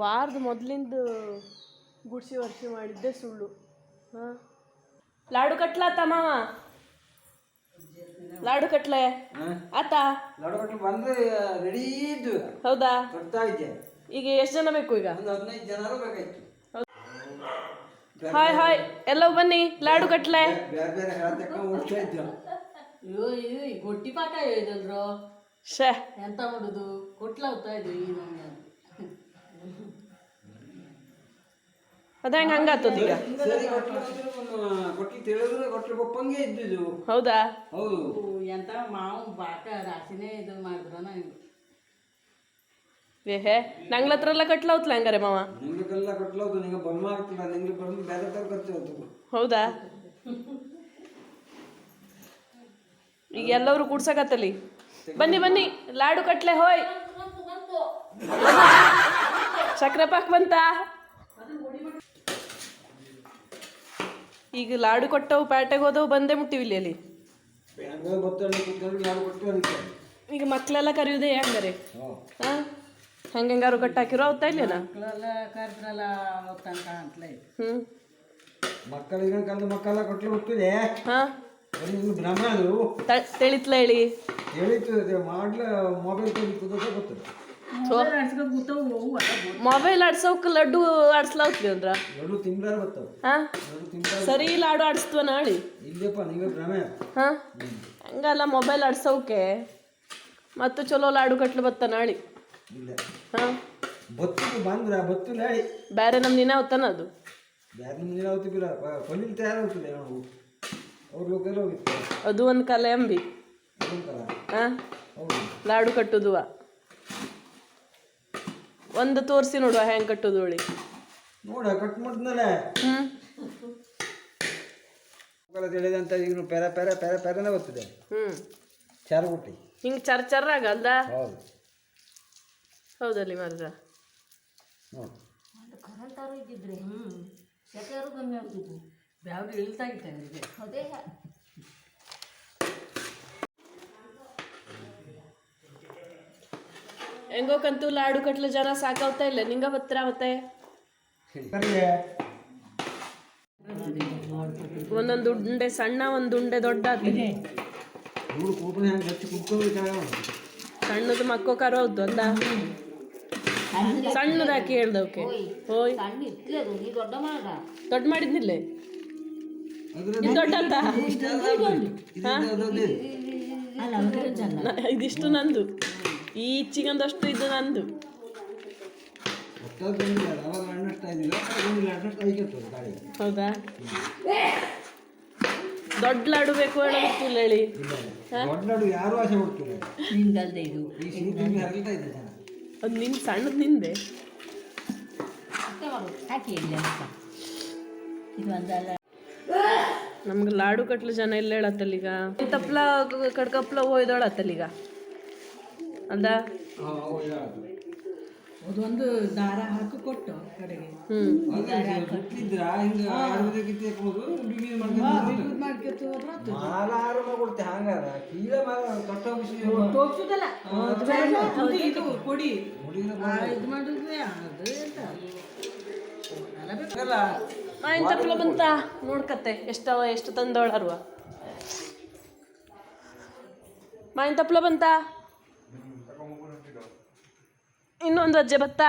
ವಾರದ ಮೊದಲಿಂದ ಗುಡ್ಸಿ ವರ್ಷಿ ಮಾಡಿದ್ದೆ ಸುಳ್ಳು. ಹಾಂ? ಲಾಡು ಕಟ್ಲಾತ ಮಾವ? ಲಾಡು ಕಟ್ಲೆ? ಆತ ಲಡಗಟ್ಟು ಬಂದ್ರೆ ರೆಡಿ ಇದ್ದು. ಹೌದಾ? ಇದ್ದೆ. ಈಗ ಎಷ್ಟು ಜನ ಬೇಕು ಈಗ? ಒಂದು ಹದಿನೈದು ಜನರು ಬೇಕಾಯ್ತು. Hi hi. ಎಲ್ಲ ಬನ್ನಿ ಲಾಡು ಕಟ್ಲೆ. ಬೇರೆ ಬೇರೆ ಹೇಳ ತಕ್ಕ ಓಡ್ತಾ ಇದ್ದು. ಅಯ್ಯೋ ಇದು ಈ ಗೊಟ್ಟಿ ಪಾಠ ಹೇಳಿದಲ್ರು? ಶೇ ಎಂತ ಮಾಡುದು? ಕೊಟ್ಲ ಹೋಗ್ತಾ ಇದ್ವಿ ಈ ನಮ್ಗೆ ಅದ ಹೆಂಗೆ ಹಂಗಾತದ ಈಗ? ಹೌದಾ? ಹೌದು. ಎಂತ ಮಾವು ಬಾಕ ರಾಶಿನೇ ಇದು ಮಾಡಿದ್ರ ಏಹೇ ನಂಗ್ಲ ಹತ್ರ ಎಲ್ಲ ಕಟ್ಲಾವ್ತ್ಲ ಹಂಗಾರೆ ಮಾವ? ನಿಂಗೆಲ್ಲ ಕಟ್ಲಾವ್ತು ನಿಂಗೆ ಬಲ್ಮ ಆಗ್ತಿಲ್ಲ ನಿಂಗೆ ಬಂದು ಬೇರೆ ತರ ಖರ್ಚು ಹೋಗ್ತದೆ ಹೌದಾ? ಈಗ ಎಲ್ಲರೂ ಕೂಡ್ಸಕತ್ತಲಿ ಬನ್ನಿ ಬನ್ನಿ ಲಾಡು ಕಟ್ಲೆ ಹೋಯ್. ಸಕ್ರೆ ಪಾಕ್ ಬಂತ? ಈಗ ಲಾಡು ಕೊಟ್ಟವು ಪ್ಯಾಟೆಗೆ ಹೋದವು ಬಂದೇ ಮುಟ್ಟಿವಿ ಇಲ್ಲಿ ಅಲ್ಲಿ ಹಂಗೆ ಈಗ ಮಕ್ಕಳೆಲ್ಲ ಕರೆಯುವುದೇ ಹೆಂಗಾರೆ? ಹಾಂ ಹಾ ಹೆಂಗಾರು ಕಟ್ಟಾಕಿರೋ ಅವತ್ತ ಇಲ್ಲೇನ? ಮಕ್ಕಳೆಲ್ಲ ಕರೆದ್ರಲ್ಲ ತನಕ ಅಂತಲೇ. ಹ್ಞೂ. ಮಕ್ಕಳಿಗೆ ಕಲ್ದು ಮಕ್ಕಳೆಲ್ಲ ಕೊಟ್ಟಲು ಹೋಗ್ತಿದೆ ಹಾಂ? ಅದು ತಿಳಿತ್ಲ ಹೇಳಿ? ಹೇಳಿತ್ತು ಮಾಡ್ಲ ಮೊಬೈಲ್ ತೆಗೆದು ಗೊತ್ತದ ಮೊಬೈಲ್ ಆಡ್ಸೋಕ್ ಲಡ್ಡು ಆಡ್ಸ್ಲಾವ್ತಿ ಅಂದ್ರ? ಎರಡು ತಿಂಗಳಾರ ಬರ್ತಾವ ಹಾ? ಸರಿ ಲಾಡು ಆಡಿಸ್ತವ ನಾಳಿ. ಇಲ್ಲಪ್ಪ ನೀವೇ ಭ್ರಮೆ. ಹಾ? ಹಂಗಲ್ಲ ಮೊಬೈಲ್ ಆಡ್ಸೋಕೆ. ಮತ್ತು ಚಲೋ ಲಾಡು ಕಟ್ಲು ಬತ್ತ ನಾಳಿ? ಇಲ್ಲ. ಹಾ? ಬತ್ತು ಬಂದ್ರ ಬತ್ತು ಬೇರೆ ನಮ್ ದಿನ ಅವತ್ತನ ಅದು? ದಿನ ನಾವು ಅವ್ರ. ಲೋಕಲ್ ಹೋಗಿತ್ತು ಅದು ಒಂದು ಕಲೆ ಅಂಬಿ. ಹಾ? ಲಾಡು ಕಟ್ಟುದುವ? ಒಂದು ತೋರಿಸಿ ನೋಡುವ ಹೆಂಗ್ ಕಟ್ಟೋದು ಹೋಳಿ. ನೋಡ ಕಟ್ ತಿಳಿದಂತ ಈಗ ಪೆರ ಪೆರ ಪೆರ ಪೆರನೇ ಗೊತ್ತಿದೆ ಹ್ಞೂ ಚಾರು ಗುಟ್ಟಿ ಹಿಂಗ್ ಚರ್ ಚರ್ ಆಗಲ್ದ ಹೌದು. ಹೌದಲ್ಲಿ ಮಾರ್ರ. ನೋಡಿ. ಕರೆಂಟಾರು ಇದ್ದಿದ್ರೆ ಹ್ಞೂ ಸೆಕೆರು ಕಮ್ಮಿ ಆಗ್ತಿತ್ತು ಬ್ಯಾವ್ದು ಇಳ್ತಾಗಿತ್ತೆ ನನಗೆ ಅದೇ ಹೆಂಗೋಕಂತೂ ಲಾಡು ಕಟ್ಲು ಜನ ಸಾಕಾವ್ತಾ ಇಲ್ಲ. ನಿಂಗ ಬತ್ತರ ಮತ್ತೆ? ಒಂದೊಂದು ಉಂಡೆ ಸಣ್ಣ ಒಂದು ಉಂಡೆ ದೊಡ್ಡ ಸಣ್ಣದು ಮಕ್ಕೋ ಕರ ಹೆಂಗೆ ಹೌದು ಅಲ್ಲ ಸಣ್ಣದಾಕಿ ಹೇಳ್ದವಕ್ಕೆ ಹೋಯ್. ದೊಡ್ಡ ಮಾಡಿದ್ನಿಲ್ಲ? ದೊಡ್ಡ ಚಂದ ಇದಿಷ್ಟು ನಂದು. ಈ ಚಿಗಂದಷ್ಟು ಇದು ನಂದು. ಹೌದಾ? ದೊಡ್ಡ ಲಾಡು ಬೇಕು ಹೇಳೋದಿಲ್ಲ ಹೇಳಿ. ಯಾರು ಆಸೆ ನಿಂದಲ್ದೆ ಇದು. ಅದು ನಿನ್ ಸಣ್ಣದು ನಿಂದೆ. ಹಾಕಿ ಇಲ್ಲಿ ಇದು ಒಂದಲ್ಲ ನಮ್ಗೆ ಲಾಡು ಕಟ್ಲು ಜನ ಇಲ್ಲ ಹೇಳತ್ತಲ್ಲೀಗ? ತಪ್ಲ ಕಡ್ಕಪ್ಲ ಹೋಯ್ದೋಳತ್ತಲ್ಲೀಗ? ಅಂದ ಅದೊಂದು ದಾರ ಹಾಕಿ ಕೊಟ್ಟು ಕಡೆಗೆ. ಇದು ಕೊಡಿ. ಇದು ಮಾಡಿದ್ರೆ ಅದು ಎಂತ? ಬಂತ ನೋಡ್ಕತ್ತೆ ಎಷ್ಟವ ಎಷ್ಟು ತಂದವಳರ್ವ ಮಾಯಿನ್ ತಪ್ಲ ಬಂತ ಇನ್ನೊಂದು ಅಜ್ಜೆ ಬತ್ತಾ?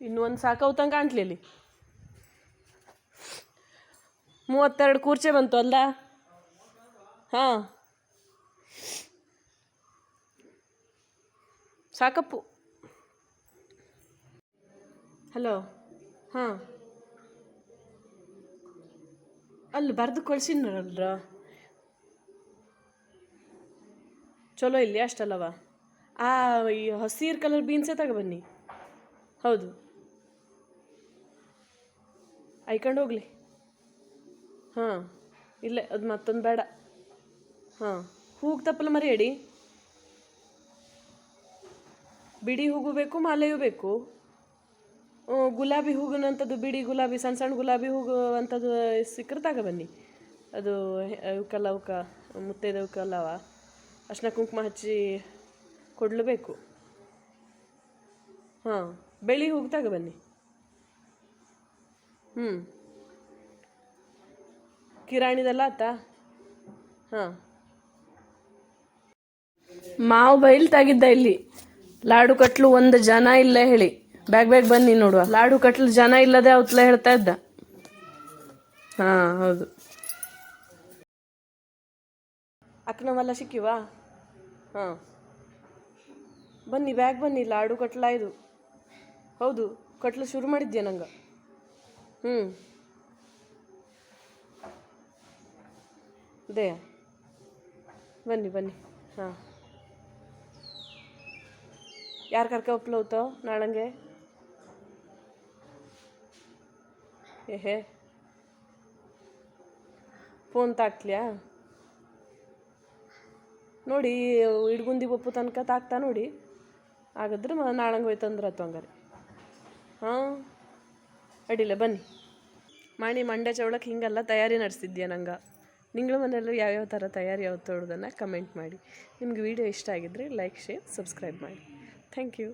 ಇನ್ನೂ ಒಂದು ಸಾಕೌತಂಗೆ ಮೂವತ್ತೆರಡು ಕೂರ್ಚೆ ಬಂತು ಅಲ್ಲ ಹಾಂ. ಸಾಕಪ್ಪು. ಹಲೋ, ಹಾಂ. ಅಲ್ಲಿ ಬರೆದು ಕಳ್ಸಿನ್ರಲ್ರ ಚಲೋ ಇಲ್ಲಿ ಅಷ್ಟಲ್ಲವ? ಆ, ಈ ಹಸಿರು ಕಲರ್ ಬೀನ್ಸೇ ತಗೊಬನ್ನಿ ಹೌದು. ಐಕೊಂಡು ಹೋಗ್ಲಿ. ಹಾಂ, ಇಲ್ಲ, ಅದು ಮತ್ತೊಂದು ಬೇಡ. ಹಾಂ ತಪ್ಪಲ್ಲ ಮರಿ ಹೇಳಿ ಬಿಡಿ ಹೂವು ಬೇಕು, ಮಾಲೆಯೂ ಬೇಕು. ಗುಲಾಬಿ ಹೂವಿನಂಥದ್ದು ಬಿಡಿ ಗುಲಾಬಿ ಸಣ್ಣ ಸಣ್ಣ ಗುಲಾಬಿ ಹೂವು ಅಂಥದ್ದು ಸಿಕ್ಕರೆ ತಗೊಬನ್ನಿ ಅದು ಅವಕ್ಕೆಲ್ಲ ಅವಕ್ಕೆ ಮುತ್ತೈದವಕ್ಕೆಲ್ಲವ ಅರ್ಶಿನ ಕುಂಕುಮ ಹಚ್ಚಿ ಕೊಡಲೇಬೇಕು. ಹಾಂ, ಬೆಳಿ ಹೋಗ್ತಾಗ ಬನ್ನಿ. ಹ್ಞೂ ಕಿರಾಣಿದೆಲ್ಲ ಆತ? ಹಾಂ. ಮಾವು ಬೈಲ್ತಾಗಿದ್ದ ಇಲ್ಲಿ. ಲಾಡು ಕಟ್ಲು ಒಂದು ಜನ ಇಲ್ಲ ಹೇಳಿ. ಬ್ಯಾಗ್ ಬ್ಯಾಗ್ ಬನ್ನಿ ನೋಡುವ. ಲಾಡು ಕಟ್ಲು ಜನ ಇಲ್ಲದೆ ಅವತ್ಲ ಹೇಳ್ತಾ ಇದ್ದ. ಹಾ, ಹೌದು. ಅಕ್ಕನವೆಲ್ಲ ಸಿಕ್ಕಿವಾ? ಹಾಂ. ಬನ್ನಿ ಬ್ಯಾಗ್ ಬನ್ನಿ, ಲಾಡು ಕಟ್ಲ ಇದು. ಹೌದು, ಕಟ್ಲು ಶುರು ಮಾಡಿದ್ಯಾ ನಂಗೆ? ಹ್ಞೂ ದೇ ಬನ್ನಿ ಬನ್ನಿ. ಹಾಂ. ಯಾರು ಕರ್ಕ ಒಪ್ಲೌತ ನಾಳಂಗೆ? ಏಹೇ. ಫೋನ್ ತಾಕ್ಲ್ಯಾ ನೋಡಿ, ಇಡ್ಗುಂದಿ ಬಪ್ಪು ತನಕ ತಾಕ್ತಾ ನೋಡಿ. ಹಾಗಾದ್ರೆ ನಾಳಂಗೆ ಹೋಯ್ತಂದ್ರೆ ಆತು ಹಂಗಾರೆ. ಹಾಂ? ಅಡಿಲ್ಲ ಬನ್ನಿ. ಮಾಡಿ ಮಂಡ್ಯ ಚೌಳಕ್ಕೆ ಹಿಂಗೆಲ್ಲ ತಯಾರಿ ನಡೆಸಿದ್ಯಾ ನಂಗೆ? ನಿಂಗಳ ಮನೆಯಲ್ಲೂ ಯಾವ್ಯಾವ ಥರ ತಯಾರಿ ಯಾವ ತೋಡೋದನ್ನು ಕಮೆಂಟ್ ಮಾಡಿ. ನಿಮ್ಗೆ ವಿಡಿಯೋ ಇಷ್ಟ ಆಗಿದ್ದರೆ ಲೈಕ್ ಶೇರ್ ಸಬ್ಸ್ಕ್ರೈಬ್ ಮಾಡಿ. Thank you